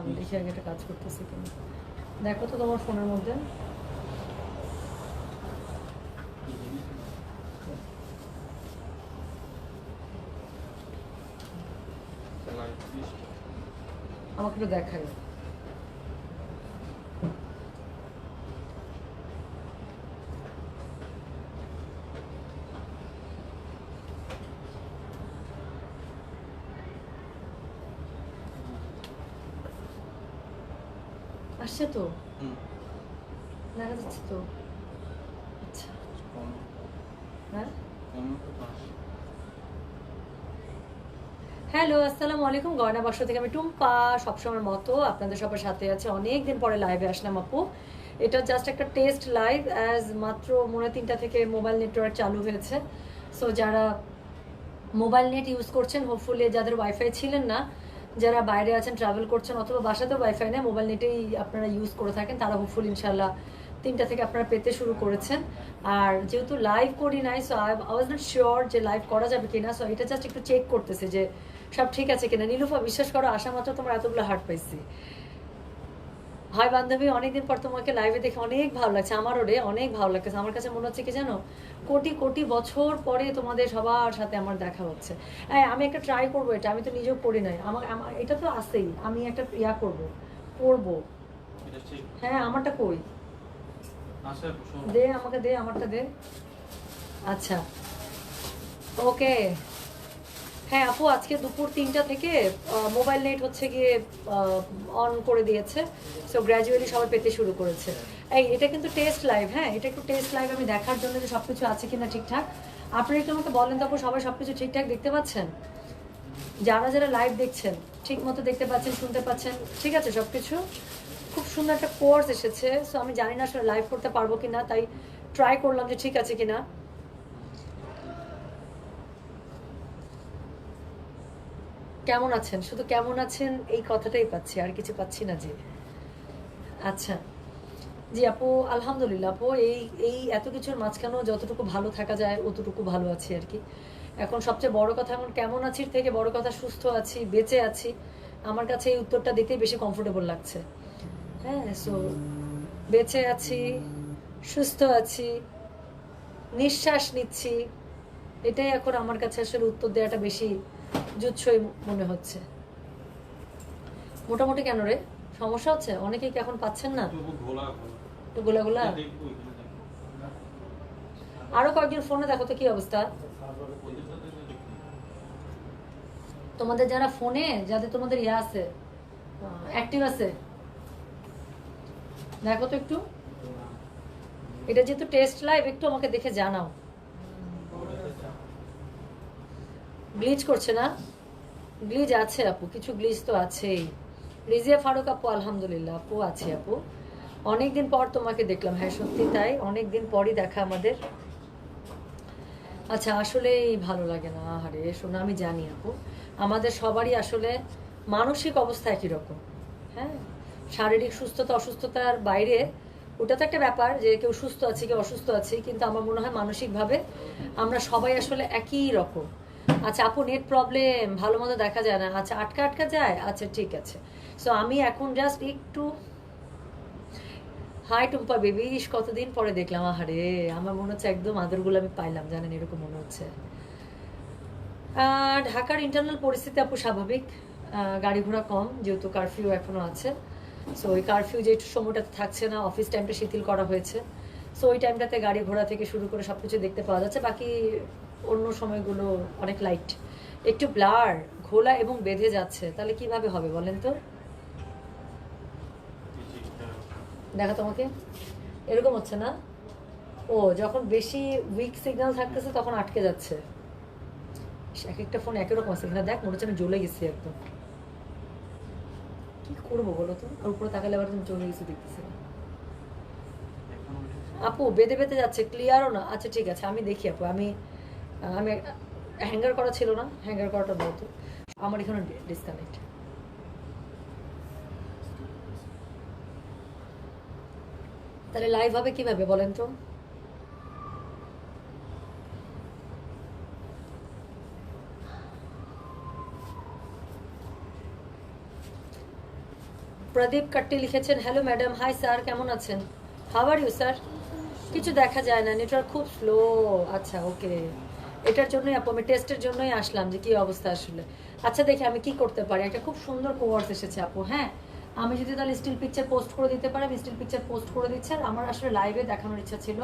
আমি দেখি আগে একটা কাজ করতেছি কিনা। দেখো তো তোমার ফোনের মধ্যে। আমাকে একটু দেখাই আসছে তো? দেখা যাচ্ছে তো। আচ্ছা। হ্যাঁ? হ্যালো আসসালামু আলাইকুম। গয়না বাক্স থেকে আমি টুম্পা সবসময়ের মতো আপনাদের সবার সাথে আছে। অনেক দিন পরে লাইভে আসলাম আপু। এটা জাস্ট একটা টেস্ট লাইভ অ্যাজ মাত্র মনে তিনটা থেকে মোবাইল নেটওয়ার্ক চালু হয়েছে। সো যারা মোবাইল নেট ইউজ করছেন হোপফুলি যাদের ওয়াইফাই ছিলেন না যারা বাইরে আছেন ট্রাভেল করছেন অথবা বাসাতেও ওয়াইফাই নেই মোবাইল নেটেই আপনারা ইউজ করে থাকেন, তারা হোপফুল ইনশাল্লাহ তিনটা থেকে আপনারা পেতে শুরু করেছেন। আর যেহেতু লাইভ করি নাই so I was not sure যে লাইভ করা যাবে কিনা সো এটা জাস্ট একটু চেক করতেছে যে সব ঠিক আছে কিনা। নীলুফা, বিশ্বাস করো আসা মাত্র তোমার এতগুলো হার্ট পাইছি। হয় বান্ধবী অনেকদিন পর তোমাকে লাইভে দেখে অনেক ভালো লাগছে। আমারও রে অনেক ভালো লাগছে আমার কাছে মনে হচ্ছে কি জানো? কোটি কোটি বছর পরে তোমাদের সবার সাথে আমার দেখা হচ্ছে। হ্যাঁ আমি একটা ট্রাই করব এটা আমি তো নিজেও পড়ি নাই। আমার আমার এটা তো আছেই। আমি একটা ইয়া করব পড়ব। হ্যাঁ আমারটা কই? দে আমাকে দে আমারটা দে। আচ্ছা। ওকে হ্যাঁ আপু, আজকে দুপুর তিনটা থেকে মোবাইল নেট হচ্ছে গিয়ে অন করে দিয়েছে। সো গ্র্যাজুয়ালি সবাই পেতে শুরু করেছে। এই, এটা কিন্তু টেস্ট লাইভ হ্যাঁ এটা একটু টেস্ট লাইভ আমি দেখার জন্য যে সব কিছু আছে কিনা ঠিকঠাক। আপনি একটু আমাকে বলেন তো, আপু, সবাই সব কিছু ঠিকঠাক দেখতে পাচ্ছেন? যারা যারা লাইভ দেখছেন ঠিক মতো দেখতে পাচ্ছেন, শুনতে পাচ্ছেন, ঠিক আছে সব কিছু খুব সুন্দর একটা কোর্স এসেছে। সো আমি জানি না আসলে লাইভ করতে পারব কিনা, তাই ট্রাই করলাম যে ঠিক আছে কিনা। কেমন আছেন? শুধু কেমন আছেন এই কথাটাই পাচ্ছি, আর কিছু পাচ্ছি না যে। আচ্ছা। জি আপু, আলহামদুলিল্লাহ আপু, এই এই এত কিছুর মাঝখানেও যতটুকু ভালো থাকা যায়, অতটুকু ভালো আছি আর কি। এখন সবচেয়ে বড় কথা, এখন কেমন আছি থেকে বড় কথা, সুস্থ আছি, বেঁচে আছি, আমার কাছে এই উত্তরটা দিতেই বেশি কমফোর্টেবল লাগছে। হ্যাঁ সো বেঁচে আছি, সুস্থ আছি, নিঃশ্বাস নিচ্ছি, এটাই এখন আমার কাছে আসলে উত্তর দেওয়াটা বেশি জুৎসই মনে হচ্ছে। মোটামুটি কেন রে? সমস্যা হচ্ছে? অনেকেই কি এখন পাচ্ছেন না? গোলা গোলা? আরও কয়েকজন ফোনে দেখো তো কি অবস্থা। তোমাদের যারা ফোনে যাদের তোমাদের ইয়ে আছে অ্যাক্টিভ আছে দেখো তো একটু। এটা যেহেতু টেস্ট লাইভ একটু আমাকে দেখে জানাও। গ্লিচ করছে না? গ্লিজ আছে আপু, কিছু গ্লিজ তো আছেই। রিজিয়া ফারুক আপু, আলহামদুলিল্লাহ আপু, আছে আপু। অনেকদিন পর তোমাকে দেখলাম হ্যাঁ সত্যি তাই। অনেকদিন পরই দেখা আমাদের। আচ্ছা আসলেই ভালো লাগে না, আহারে, শোনা, আমি জানি আপু। আমাদের সবারই আসলে মানসিক অবস্থা একই রকম হ্যাঁ? শারীরিক সুস্থতা, অসুস্থতার বাইরে, ওটা তো একটা ব্যাপার যে কেউ সুস্থ আছে, কেউ অসুস্থ আছে, কিন্তু আমার মনে হয় মানসিকভাবে আমরা সবাই আসলে একই রকম। আচ্ছা আপু নেট প্রবলেম ভালো মতো দেখা যায় না। আচ্ছা আটকা আটকা যায়? আচ্ছা ঠিক আছে। সো আমি এখন জাস্ট একটু হাই টুম্পা বেবি কতদিন পরে দেখলাম, আহারে, আমার মনে হচ্ছে একদম আদরগুলো আমি পাইলাম, জানেন, এরকম মনে হচ্ছে। ঢাকার ইন্টারনাল পরিস্থিতি আপু স্বাভাবিক। গাড়ি ঘোড়া কম, যেহেতু কারফিউ এখনও আছে। সো ওই কারফিউ যে সময়টাতে থাকছে না অফিস টাইমটা শিথিল করা হয়েছে। সো ওই টাইমটাতে গাড়ি ঘোড়া থেকে শুরু করে সব কিছু দেখতে পাওয়া যাচ্ছে। বাকি অন্য সময়গুলো অনেক লাইট একটু ব্লার ঘোলা এবং বেঁধে যাচ্ছে, তাহলে কীভাবে হবে বলেন তো? দেখা তোমাকে। এরকম হচ্ছে না? ও, যখন বেশি উইক সিগন্যাল থাকতেছে, তখন আটকে যাচ্ছে। এক একটা ফোন একই রকম আছে। এখানে দেখ, মনে হচ্ছে আমি জ্বলে গেছি একদম। কি করব বলো তো? আর উপরে তাকালে আবার তুমি জ্বলে গেছি দেখতেছি। আপু, বেঁধে বেঁধে যাচ্ছে ক্লিয়ারও না? আচ্ছা ঠিক আছে, আমি দেখি আপু। আমি আমি হ্যাঙ্গার করা ছিল না, হ্যাঙ্গার করাটা বলতো। আমার এখানে ডিসকানেক্ট তাহলে লাইভ হবে কীভাবে বলেন তো? প্রদীপ কাট্টি লিখেছেন হ্যালো ম্যাডাম হাই স্যার কেমন আছেন? হাওয়ার ইউ স্যার কিছু দেখা যায় না নেটওয়ার্ক খুব স্লো আচ্ছা ওকে এটার জন্যই আপু, আমি টেস্টের জন্যই আসলাম যে কি অবস্থা আসলে। আচ্ছা দেখি আমি কি করতে পারি। একটা খুব সুন্দর কোয়ার্স এসেছে আপু হ্যাঁ? আমি যদি তাহলে স্টিল পিকচার পোস্ট করে দিতে পারি, আমি স্টিল পিকচার পোস্ট করে দিচ্ছি। আর আমার আসলে লাইভে দেখানোর ইচ্ছা ছিল।